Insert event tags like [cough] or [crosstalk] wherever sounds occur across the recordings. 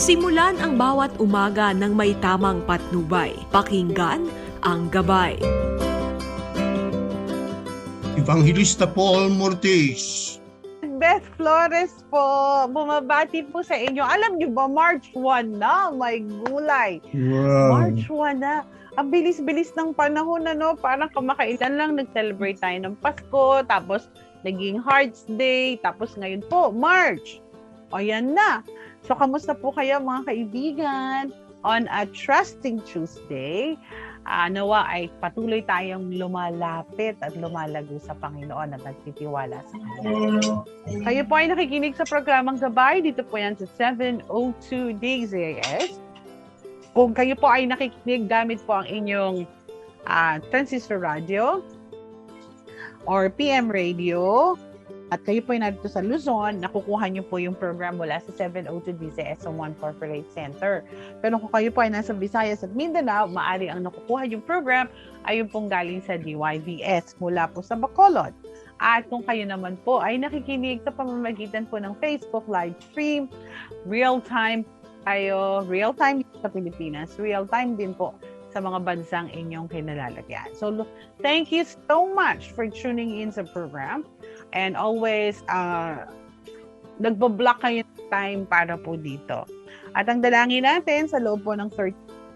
Simulan ang bawat umaga ng may tamang patnubay. Pakinggan ang gabay. Evangelista Paul Mortis. Beth Flores po, bumabati po sa inyo. Alam niyo ba, March 1 na, may gulay. Wow. March 1 na. Ang bilis-bilis ng panahon, ano? Parang kamakailan lang nag-celebrate tayo ng Pasko, tapos naging Hearts Day, tapos ngayon po, March. O yan na. So, kamusta po kayo mga kaibigan? On a Trusting Tuesday, uh, nawa ay patuloy tayong lumalapit at lumalago sa Panginoon at nagtitiwala sa Kanya. Kayo po ay nakikinig sa programang Gabay. Dito po yan sa 702 DZAS. Kung kayo po ay nakikinig gamit po ang inyong uh, transistor radio or PM radio, at kayo po ay narito sa Luzon, nakukuha niyo po yung program mula sa 702 DZS sa One Corporate Center. Pero kung kayo po ay nasa Visayas at Mindanao, maari ang nakukuha yung program ay yung pong galing sa DYVS mula po sa Bacolod. At kung kayo naman po ay nakikinig sa pamamagitan po ng Facebook live stream, real-time tayo, real-time sa Pilipinas, real-time din po sa mga bansang inyong kinalalagyan. So, thank you so much for tuning in sa program. And always, uh, nagbo-block kayo ng time para po dito. At ang dalangin natin sa loob po ng 30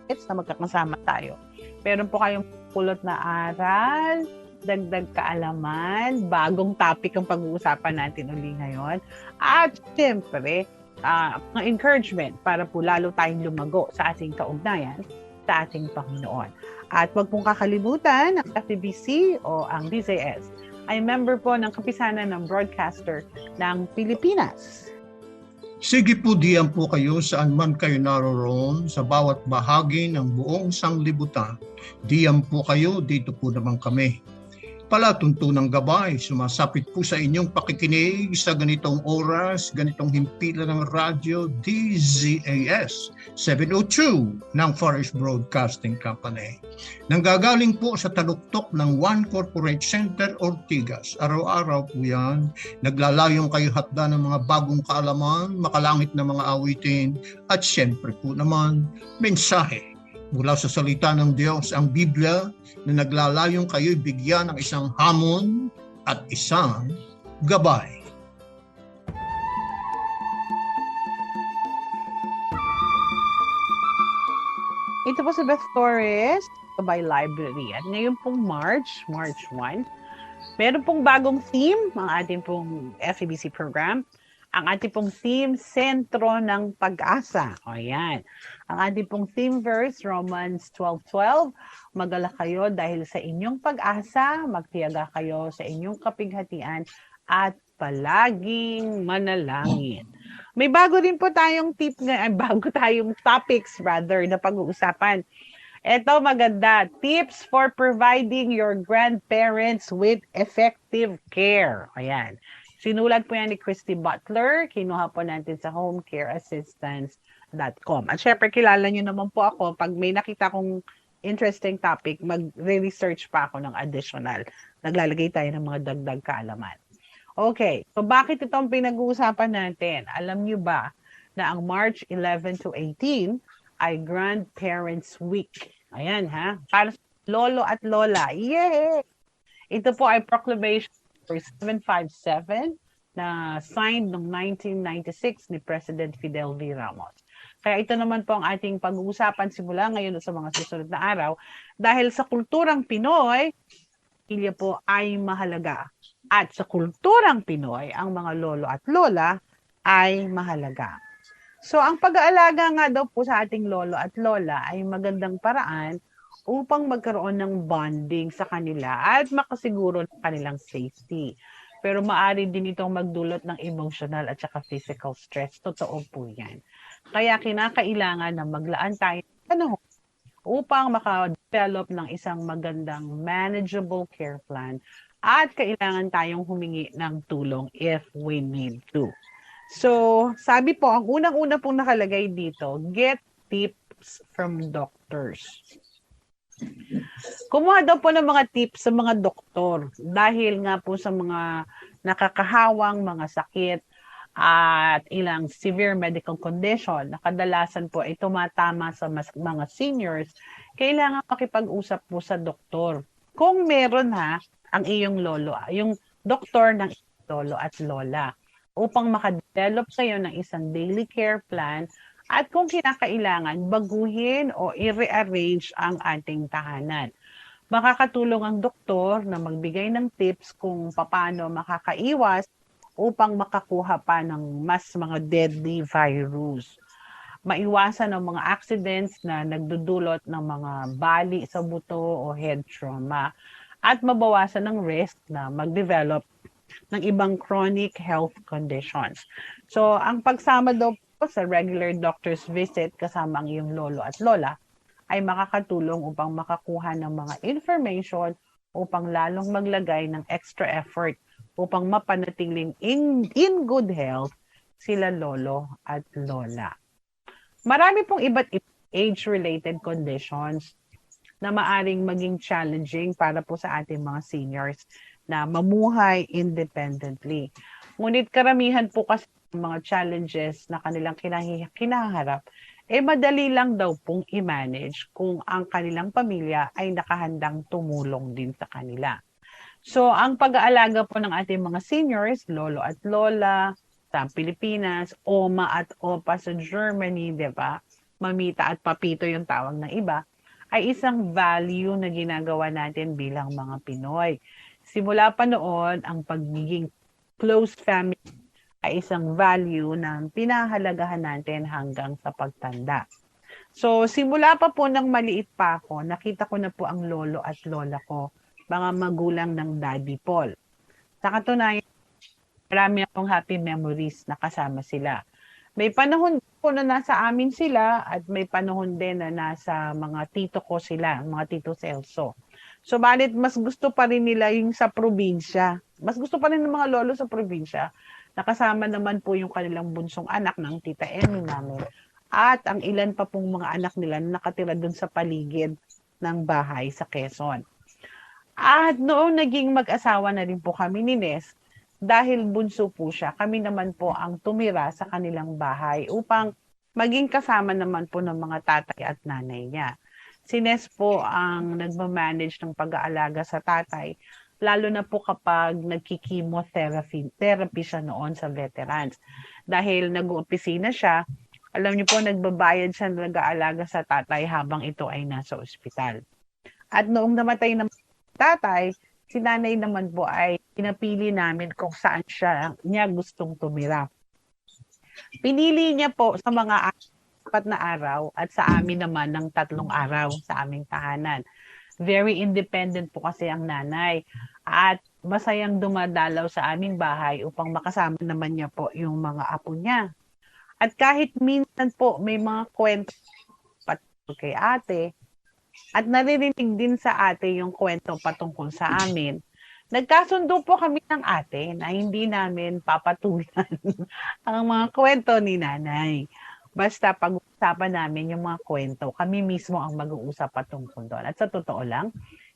minutes na magkakasama tayo. Meron po kayong pulot na aral, dagdag kaalaman, bagong topic ang pag-uusapan natin uli ngayon. At siyempre, uh, encouragement para po lalo tayong lumago sa ating kaugnayan sa ating Panginoon. At huwag pong kakalimutan ang FEBC o ang DZS ay member po ng kapisanan ng broadcaster ng Pilipinas. Sige po diyan po kayo saan man kayo naroroon sa bawat bahagi ng buong sanglibutan. Diyan po kayo, dito po naman kami palatuntunang gabay. Sumasapit po sa inyong pakikinig sa ganitong oras, ganitong himpilan ng radyo DZAS 702 ng Forest Broadcasting Company. Nanggagaling po sa taluktok ng One Corporate Center Ortigas. Araw-araw po yan. Naglalayong kayo hatda ng mga bagong kaalaman, makalangit na mga awitin, at siyempre po naman, mensahe mula sa salita ng Diyos, ang Biblia, na naglalayong kayo'y bigyan ng isang hamon at isang gabay. Ito po si Beth Torres, Gabay Library. At ngayon pong March, March 1, meron pong bagong theme, ang ating pong FEBC program. Ang ating pong theme, Sentro ng Pag-asa. O yan. Ang ating pong theme verse, Romans 12.12, Magala kayo dahil sa inyong pag-asa, magtiyaga kayo sa inyong kapighatian, at palaging manalangin. May bago din po tayong tip nga, bago tayong topics rather na pag-uusapan. Ito maganda, tips for providing your grandparents with effective care. Ayan. Sinulat po yan ni Christy Butler. Kinuha po natin sa homecareassistance.com. At syempre, kilala nyo naman po ako. Pag may nakita kong interesting topic, mag-research pa ako ng additional. Naglalagay tayo ng mga dagdag kaalaman. Okay, so bakit itong pinag-uusapan natin? Alam nyo ba na ang March 11 to 18 ay Grandparents Week. Ayan ha, para lolo at lola. Yay! Ito po ay proclamation for 757 na signed noong 1996 ni President Fidel V. Ramos. Kaya ito naman po ang ating pag-uusapan simula ngayon sa mga susunod na araw dahil sa kulturang Pinoy, pamilya po ay mahalaga. At sa kulturang Pinoy, ang mga lolo at lola ay mahalaga. So ang pag-aalaga nga daw po sa ating lolo at lola ay magandang paraan upang magkaroon ng bonding sa kanila at makasiguro ng kanilang safety. Pero maaari din itong magdulot ng emotional at saka physical stress. Totoo po yan. Kaya kinakailangan na maglaan tayo ng panahon upang maka-develop ng isang magandang manageable care plan at kailangan tayong humingi ng tulong if we need to. So, sabi po, ang unang-una pong nakalagay dito, get tips from doctors. Kumuha daw po ng mga tips sa mga doktor dahil nga po sa mga nakakahawang mga sakit at ilang severe medical condition na kadalasan po ay tumatama sa mas, mga seniors, kailangan makipag-usap po sa doktor. Kung meron ha, ang iyong lolo, yung doktor ng lolo at lola upang makadevelop kayo ng isang daily care plan at kung kinakailangan, baguhin o i-rearrange ang ating tahanan. Makakatulong ang doktor na magbigay ng tips kung paano makakaiwas upang makakuha pa ng mas mga deadly virus. Maiwasan ang mga accidents na nagdudulot ng mga bali sa buto o head trauma at mabawasan ng risk na mag-develop ng ibang chronic health conditions. So, ang pagsama daw po sa regular doctor's visit kasama ang iyong lolo at lola ay makakatulong upang makakuha ng mga information upang lalong maglagay ng extra effort upang mapanatiling in, in good health sila lolo at lola. Marami pong iba't age-related conditions na maaring maging challenging para po sa ating mga seniors na mamuhay independently. Ngunit karamihan po kasi ng mga challenges na kanilang kinahi- kinaharap, eh madali lang daw pong i-manage kung ang kanilang pamilya ay nakahandang tumulong din sa kanila. So, ang pag-aalaga po ng ating mga seniors, lolo at lola, sa Pilipinas, oma at opa sa Germany, di ba? Mamita at papito yung tawag ng iba, ay isang value na ginagawa natin bilang mga Pinoy. Simula pa noon, ang pagiging close family ay isang value na pinahalagahan natin hanggang sa pagtanda. So, simula pa po nang maliit pa ako, nakita ko na po ang lolo at lola ko mga magulang ng Daddy Paul. Sa katunayan, marami akong happy memories na kasama sila. May panahon po na nasa amin sila at may panahon din na nasa mga tito ko sila, mga tito Celso. So, balit mas gusto pa rin nila yung sa probinsya. Mas gusto pa rin ng mga lolo sa probinsya. Nakasama naman po yung kanilang bunsong anak ng tita Emmy namin. At ang ilan pa pong mga anak nila na nakatira dun sa paligid ng bahay sa Quezon. At noong naging mag-asawa na rin po kami ni Nes, dahil bunso po siya, kami naman po ang tumira sa kanilang bahay upang maging kasama naman po ng mga tatay at nanay niya. Si Nes po ang nagmamanage ng pag-aalaga sa tatay, lalo na po kapag nagkikimotherapy therapy siya noon sa veterans. Dahil nag-uopisina siya, alam niyo po, nagbabayad siya ng nag-aalaga sa tatay habang ito ay nasa ospital. At noong namatay na tatay, si nanay naman po ay pinapili namin kung saan siya niya gustong tumira. Pinili niya po sa mga apat na araw at sa amin naman ng tatlong araw sa aming tahanan. Very independent po kasi ang nanay at masayang dumadalaw sa aming bahay upang makasama naman niya po yung mga apo niya. At kahit minsan po may mga kwento patungkol kay ate, at naririnig din sa ate yung kwento patungkol sa amin. Nagkasundo po kami ng ate na hindi namin papatulan [laughs] ang mga kwento ni nanay. Basta pag-uusapan namin yung mga kwento, kami mismo ang mag-uusap patungkol doon. At sa totoo lang,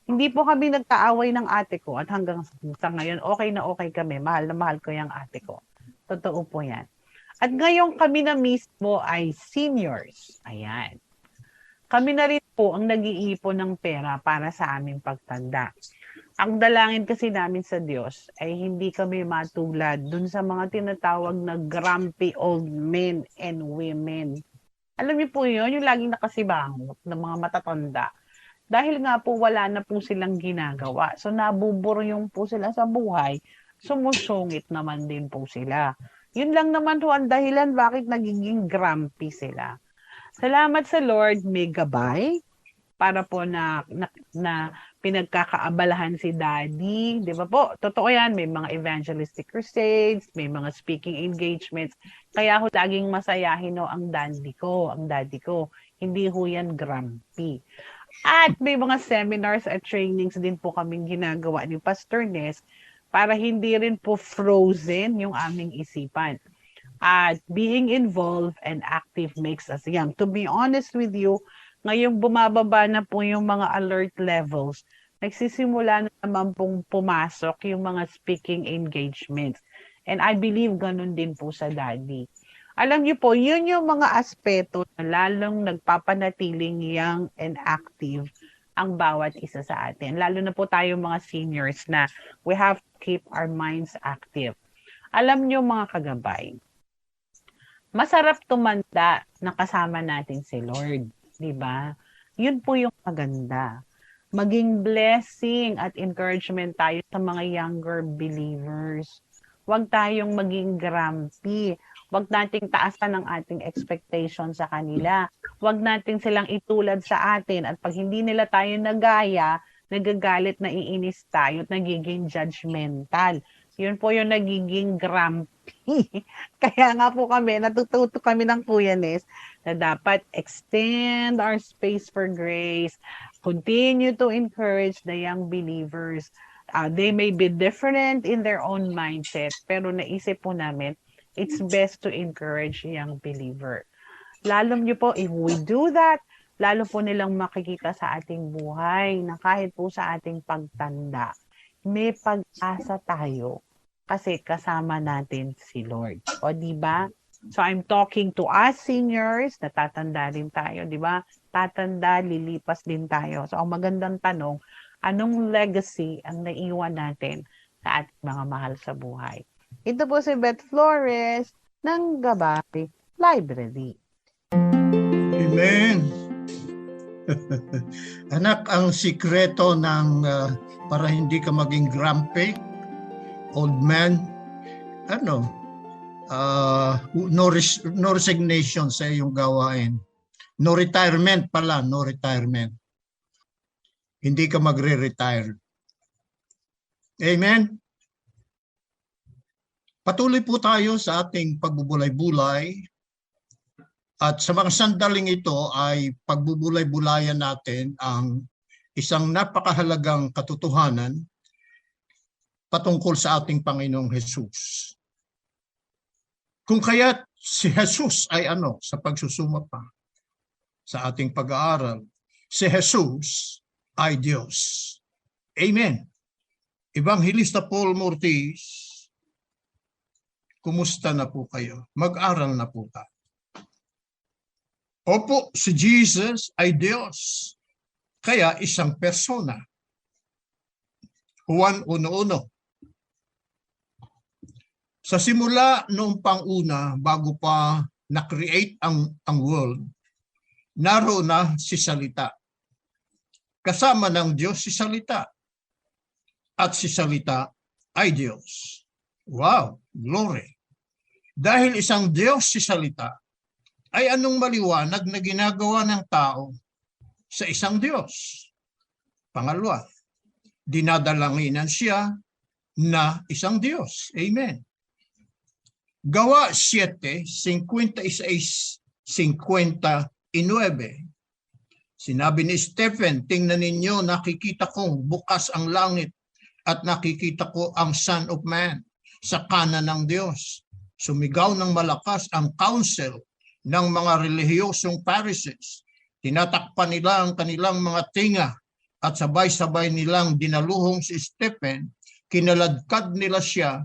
hindi po kami nagkaaway ng ate ko at hanggang sa ngayon, okay na okay kami. Mahal na mahal ko yung ate ko. Totoo po yan. At ngayon kami na mismo ay seniors. Ayan. Kami na rin po ang nag-iipon ng pera para sa aming pagtanda. Ang dalangin kasi namin sa Diyos ay hindi kami matulad dun sa mga tinatawag na grumpy old men and women. Alam niyo po yun, yung laging nakasibangot ng mga matatanda. Dahil nga po wala na po silang ginagawa. So nabuburyong po sila sa buhay. Sumusungit naman din po sila. Yun lang naman po ang dahilan bakit nagiging grumpy sila. Salamat sa Lord, may gabay para po na, na, na pinagkakaabalahan si Daddy. Di ba po? Totoo yan. May mga evangelistic crusades, may mga speaking engagements. Kaya ho laging masayahin no, ang daddy ko, ang daddy ko. Hindi ho yan grumpy. At may mga seminars at trainings din po kaming ginagawa ni Pastor Ness para hindi rin po frozen yung aming isipan. At being involved and active makes us young. To be honest with you, ngayong bumababa na po yung mga alert levels, nagsisimula na naman pong pumasok yung mga speaking engagements. And I believe ganun din po sa daddy. Alam niyo po, yun yung mga aspeto na lalong nagpapanatiling young and active ang bawat isa sa atin. Lalo na po tayo mga seniors na we have to keep our minds active. Alam niyo mga kagabay, masarap tumanda na kasama natin si Lord. 'Di ba? Yun po yung maganda. Maging blessing at encouragement tayo sa mga younger believers. Huwag tayong maging grumpy. Huwag nating taasan ang ating expectation sa kanila. Huwag nating silang itulad sa atin. At pag hindi nila tayo nagaya, nagagalit, naiinis tayo at nagiging judgmental. Yun po yung nagiging grumpy. [laughs] Kaya nga po kami, natututo kami ng Kuya na dapat extend our space for grace, continue to encourage the young believers. Uh, they may be different in their own mindset, pero naisip po namin, it's best to encourage young believer. Lalo nyo po, if we do that, lalo po nilang makikita sa ating buhay na kahit po sa ating pagtanda, may pag-asa tayo kasi kasama natin si Lord. O di ba? So I'm talking to us seniors, natatanda din tayo, di ba? Tatanda, lilipas din tayo. So ang magandang tanong, anong legacy ang naiwan natin sa ating mga mahal sa buhay? Ito po si Beth Flores ng Gabapi Library. Amen. [laughs] Anak, ang sikreto ng ah, para hindi ka maging grumpy, old man, ano, ah, no, res- no resignation sa iyong gawain. No retirement pala, no retirement. Hindi ka magre-retire. Amen? Patuloy po tayo sa ating pagbubulay-bulay at sa mga sandaling ito ay pagbubulay-bulayan natin ang isang napakahalagang katotohanan patungkol sa ating Panginoong Jesus. Kung kaya't si Jesus ay ano sa pagsusuma pa sa ating pag-aaral, si Jesus ay Diyos. Amen. Evangelista Paul Mortis, kumusta na po kayo? Mag-aral na po tayo. Opo, si Jesus ay Diyos. Kaya isang persona. Juan 1.1 Sa simula noong panguna, bago pa na-create ang, ang world, naroon na si Salita. Kasama ng Diyos si Salita. At si Salita ay Diyos. Wow, glory. Dahil isang Diyos si Salita, ay anong maliwanag na ginagawa ng tao sa isang Diyos? Pangalawa, dinadalanginan siya na isang Diyos. Amen. Gawa 7, 56, 59. Sinabi ni Stephen, tingnan ninyo, nakikita kong bukas ang langit at nakikita ko ang Son of Man sa kanan ng Diyos. Sumigaw ng malakas ang council ng mga relihiyosong Pharisees. Tinatakpan nila ang kanilang mga tinga at sabay-sabay nilang dinaluhong si Stephen, kinaladkad nila siya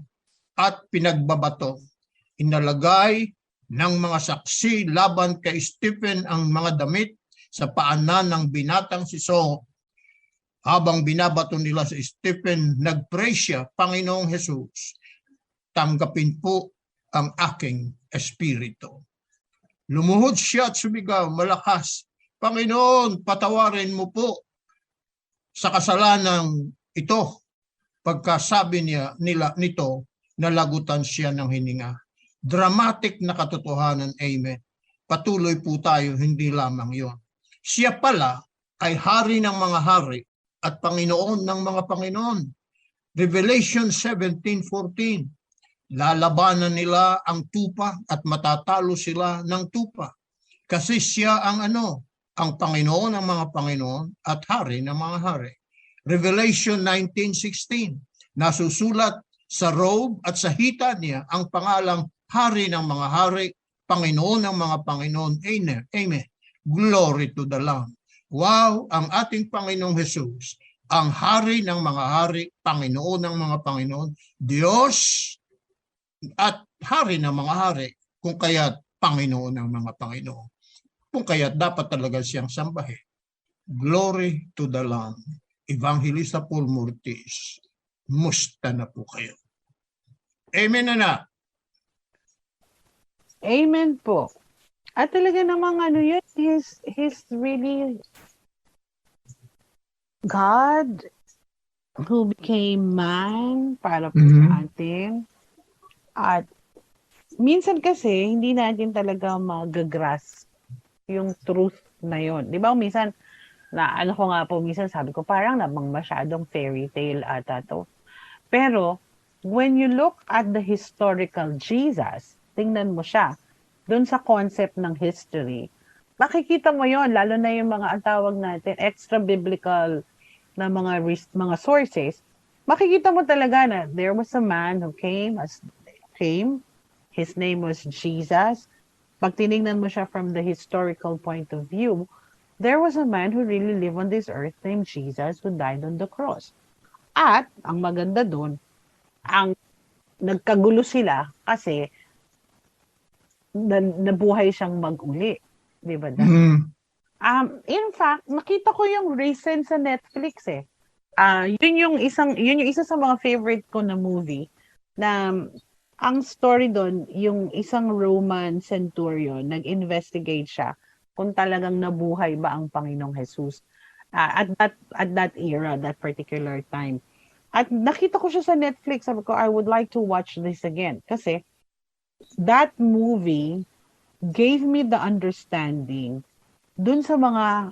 at pinagbabato. Inalagay ng mga saksi laban kay Stephen ang mga damit sa paanan ng binatang si Saul. Habang binabato nila si Stephen, nagpray siya, Panginoong Jesus, tanggapin po ang aking espiritu. Lumuhod siya at sumigaw, malakas, Panginoon, patawarin mo po sa kasalanang ito. Pagkasabi niya, nila nito, nalagutan siya ng hininga. Dramatic na katotohanan, amen. Patuloy po tayo, hindi lamang yon. Siya pala ay hari ng mga hari at Panginoon ng mga Panginoon. Revelation 17.14 Lalabanan nila ang tupa at matatalo sila ng tupa. Kasi siya ang ano, ang Panginoon ng mga Panginoon at hari ng mga hari. Revelation 19.16 Nasusulat sa robe at sa hita niya ang pangalang hari ng mga hari, Panginoon ng mga Panginoon. Amen. Amen. Glory to the Lamb. Wow, ang ating Panginoong Jesus, ang hari ng mga hari, Panginoon ng mga Panginoon, Diyos at hari ng mga hari, kung kaya't Panginoon ng mga Panginoon. Kung kaya't dapat talaga siyang sambahin. Glory to the Lamb. Evangelista Paul Murtis, musta na po kayo. Amen na na. Amen po. At talaga namang ano yun, he's, he's really God who became man para po Mhm. sa atin. At minsan kasi, hindi natin talaga magagrasp yung truth na yon. Di ba minsan, na ano ko nga po, minsan sabi ko, parang namang masyadong fairy tale ata to. Pero, when you look at the historical Jesus, tingnan mo siya, dun sa concept ng history, makikita mo yon lalo na yung mga ang tawag natin, extra biblical na mga mga sources, makikita mo talaga na there was a man who came as came, his name was Jesus. Pag tinignan mo siya from the historical point of view, there was a man who really lived on this earth named Jesus who died on the cross. At, ang maganda doon, ang nagkagulo sila kasi na, nabuhay siyang mag-uli. Di ba? Mm. Um, in fact, nakita ko yung recent sa Netflix eh. Ah, yun yung isang yun yung isa sa mga favorite ko na movie na um, ang story doon, yung isang Roman centurion, nag-investigate siya kung talagang nabuhay ba ang Panginoong Jesus ah, at that at that era, that particular time. At nakita ko siya sa Netflix, sabi ko, I would like to watch this again. Kasi that movie gave me the understanding dun sa mga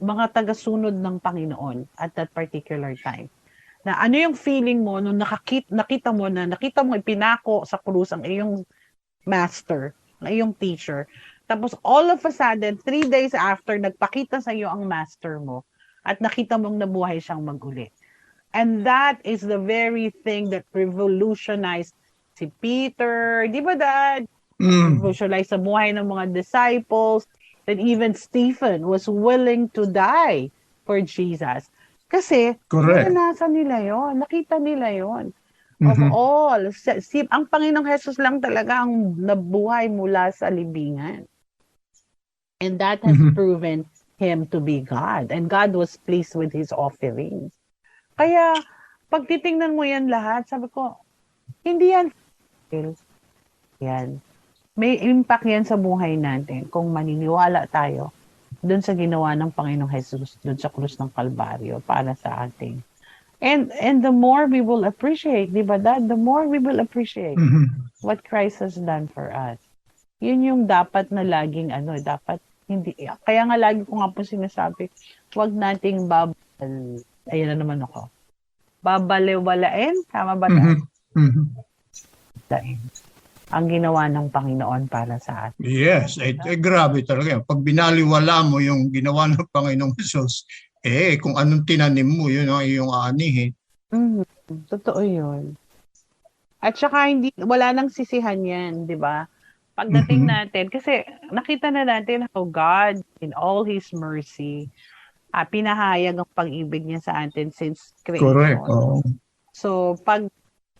mga tagasunod ng Panginoon at that particular time. Na ano yung feeling mo nung nakakit, nakita mo na, nakita mo ipinako sa krus ang iyong master, ang iyong teacher. Tapos all of a sudden, three days after, nagpakita sa iyo ang master mo at nakita mong nabuhay siyang maguli. And that is the very thing that revolutionized si Peter. Di ba, Dad? Mm. revolutionize sa buhay ng mga disciples, that even Stephen was willing to die for Jesus. Kasi, Correct. naranasan nila yon nakita nila yon Of Mhm. all, si, si- ang Panginoong Jesus lang talaga ang nabuhay mula sa libingan. And that has Mhm. proven him to be God. And God was pleased with his offerings. Kaya, pag titingnan mo yan lahat, sabi ko, hindi yan yan. May impact yan sa buhay natin kung maniniwala tayo dun sa ginawa ng Panginoong Jesus dun sa krus ng Kalbaryo para sa atin. And and the more we will appreciate, di ba dad? The more we will appreciate Mhm. what Christ has done for us. Yun yung dapat na laging ano, dapat hindi kaya nga lagi ko nga po sinasabi, wag nating babal ayan na naman ako. Babaliwalain, tama ba? dad? Mhm. Dain. Ang ginawa ng Panginoon para sa atin. Yes, eh, eh, grabe talaga. Pag binaliwala mo yung ginawa ng Panginoong Jesus, eh, kung anong tinanim mo, yun ang iyong aanihin. Mhm. Totoo yun. At saka hindi, wala nang sisihan yan, di ba? Pagdating Mhm. natin, kasi nakita na natin how God, in all His mercy, ah, pinahayag ang pag-ibig niya sa atin since creation. Correct. Oo. So, pag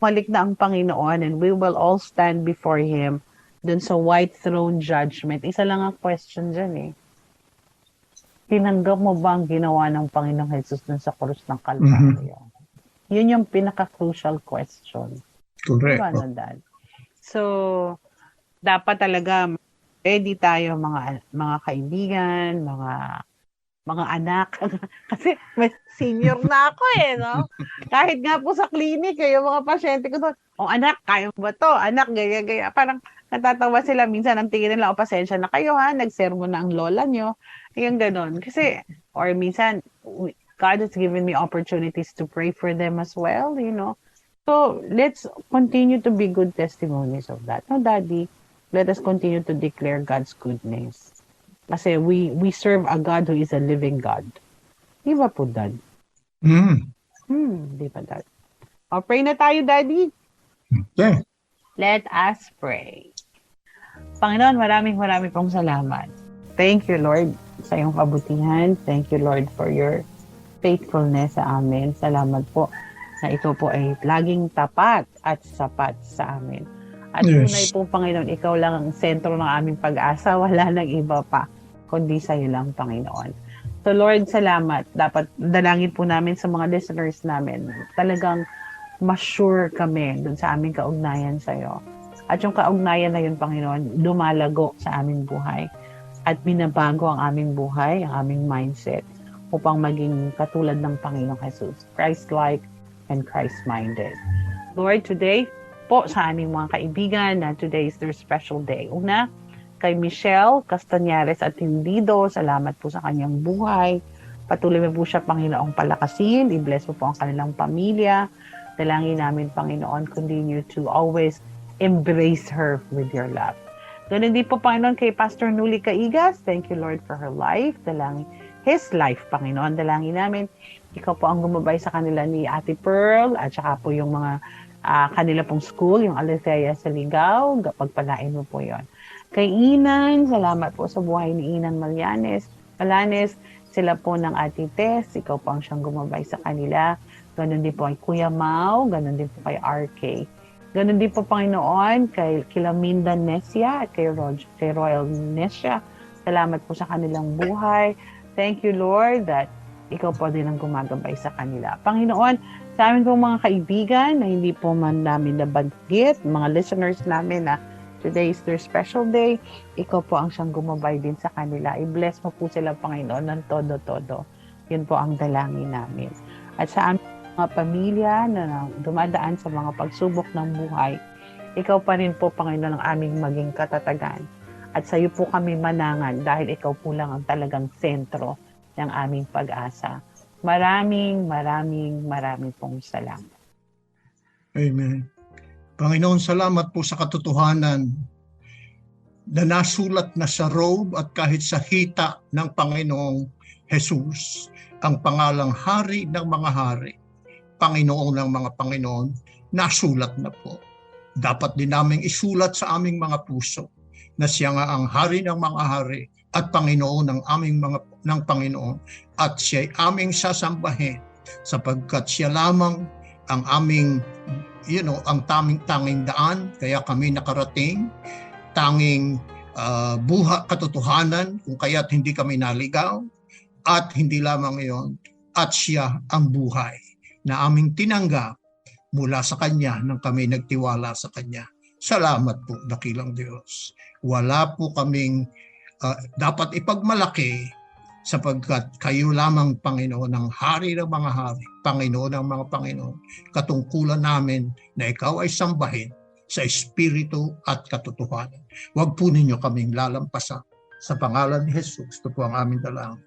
malik na ang Panginoon and we will all stand before Him dun sa white throne judgment, isa lang ang question dyan eh. Tinanggap mo ba ang ginawa ng Panginoong Jesus dun sa krus ng Kalbaryo? Yun yung pinaka-crucial question. Correct. Diba, Dad? So, dapat talaga ready tayo mga mga kaibigan, mga mga anak. [laughs] Kasi may senior na ako eh, no? Kahit nga po sa clinic, eh, yung mga pasyente ko doon, oh anak, kaya ba to? Anak, gaya, gaya. Parang natatawa sila minsan, ang tingin nila, o pasensya na kayo ha, nagsermo na ang lola nyo. Yung ganon. Kasi, or minsan, God has given me opportunities to pray for them as well, you know. So, let's continue to be good testimonies of that. No, Daddy, let us continue to declare God's goodness. Kasi we we serve a God who is a living God. Di ba po, Dad? Mm. Hmm, di ba, Dad? O, pray na tayo, Daddy. Okay. Let us pray. Panginoon, maraming maraming pong salamat. Thank you, Lord, sa iyong kabutihan. Thank you, Lord, for your faithfulness sa amin. Salamat po na ito po ay laging tapat at sapat sa amin. At Yes. tunay po, Panginoon, ikaw lang ang sentro ng aming pag-asa. [laughs] Wala nang iba pa, kundi sa iyo lang, Panginoon. So Lord, salamat. Dapat dalangin po namin sa mga listeners namin. Talagang ma-sure kami dun sa aming kaugnayan sa iyo. At yung kaugnayan na yun, Panginoon, lumalago sa aming buhay. At binabago ang aming buhay, ang aming mindset upang maging katulad ng Panginoong Jesus. Christ-like and Christ-minded. Lord, today po sa aming mga kaibigan na today is their special day. Una, kay Michelle Castañares at Tindido, salamat po sa kanyang buhay. Patuloy mo po siya, Panginoong palakasin. I-bless mo po ang kanilang pamilya. Dalangin namin, Panginoon, continue to always embrace her with your love. Ganun din po, Panginoon, kay Pastor Nuli Kaigas. Thank you, Lord, for her life. Dalangin, his life, Panginoon. Dalangin namin, ikaw po ang gumabay sa kanila ni Ate Pearl at saka po yung mga ah, kanila pong school, yung Alethea sa Ligaw. Pagpalain mo po yon. Kay Inan, salamat po sa buhay ni Inan Malyanes. Malanes, sila po ng Ate Tess. Ikaw po ang siyang gumabay sa kanila. Ganon din po kay Kuya Mau. Ganon din po kay RK. Ganon din po, Panginoon, kay Kilaminda Nesia at kay, Rog, kay Royal Nesia. Salamat po sa kanilang buhay. Thank you, Lord, that ikaw po din ang gumagabay sa kanila. Panginoon, sa amin pong mga kaibigan na hindi po man namin nabanggit, mga listeners namin na today is their special day, ikaw po ang siyang gumabay din sa kanila. I-bless mo po sila, Panginoon, ng todo-todo. Yun po ang dalangin namin. At sa aming mga pamilya na dumadaan sa mga pagsubok ng buhay, ikaw pa rin po, Panginoon, ang aming maging katatagan. At sa iyo po kami manangan dahil ikaw po lang ang talagang sentro ng aming pag-asa. Maraming, maraming, maraming pong salamat. Amen. Panginoon, salamat po sa katotohanan na nasulat na sa robe at kahit sa hita ng Panginoong Jesus, ang pangalang hari ng mga hari, Panginoon ng mga Panginoon, nasulat na po. Dapat din naming isulat sa aming mga puso na siya nga ang hari ng mga hari at Panginoon ng aming mga ng Panginoon at siya aming sasambahin sapagkat siya lamang ang aming you know ang taming tanging daan kaya kami nakarating. Tanging ah, buha katotohanan kung kaya't hindi kami naligaw at hindi lamang iyon at siya ang buhay na aming tinanggap mula sa kanya nang kami nagtiwala sa kanya. Salamat po dakilang Diyos. Wala po kaming ah, dapat ipagmalaki sapagkat kayo lamang Panginoon ng hari ng mga hari, Panginoon ng mga Panginoon. Katungkulan namin na ikaw ay sambahin sa espiritu at katotohanan. Huwag po ninyo kaming lalampasan. Sa pangalan ni Jesus, ito po ang aming dalangin.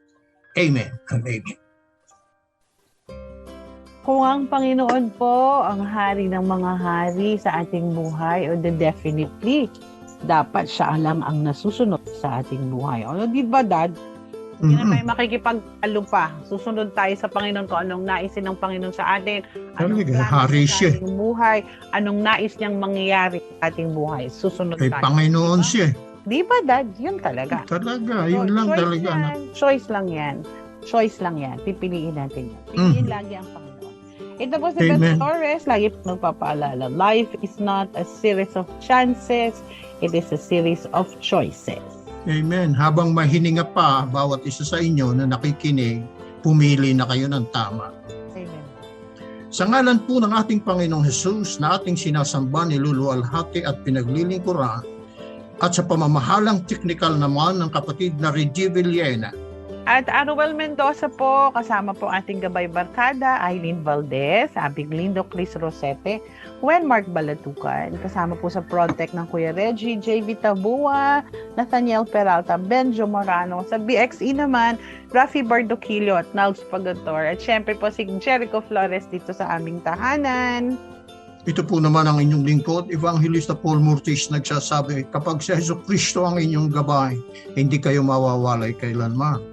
Amen and amen. Kung ang Panginoon po ang hari ng mga hari sa ating buhay, o the definitely, dapat siya lang ang nasusunod sa ating buhay. O, di ba, Dad? Hindi na Mhm. tayo makikipagtalo pa. Susunod tayo sa Panginoon kung anong naisin ng Panginoon sa atin. Anong Talaga, hari sa siya. ating buhay. Anong nais niyang mangyayari sa ating buhay. Susunod Kay tayo. Panginoon Di ba? siya. Di ba, Dad? Yun talaga. Talaga, yun So, lang choice talaga. Yan. na- Choice lang yan. Choice lang yan. Pipiliin natin yan. Mm. Piliin lagi ang Panginoon. Ito po si Amen. Torres. Lagi po nagpapaalala. Life is not a series of chances. It is a series of choices. Amen. Habang mahininga pa bawat isa sa inyo na nakikinig, pumili na kayo ng tama. Amen. Sa ngalan po ng ating Panginoong Jesus na ating sinasamba, niluluwalhati at pinaglilingkuran at sa pamamahalang teknikal naman ng kapatid na Reggie Villena, At Aruel Mendoza po, kasama po ating gabay barkada, Eileen Valdez, Abig Lindo, Chris Rosete, Wen Mark Balatukan, kasama po sa Protect ng Kuya Reggie, JV Tabua, Nathaniel Peralta, Benjo Morano, sa BXE naman, Rafi Bardoquillo at Nals Pagator, at syempre po si Jericho Flores dito sa aming tahanan. Ito po naman ang inyong lingkod, Evangelista Paul Murtis nagsasabi, kapag si Heso Kristo ang inyong gabay, hindi kayo mawawalay kailanman.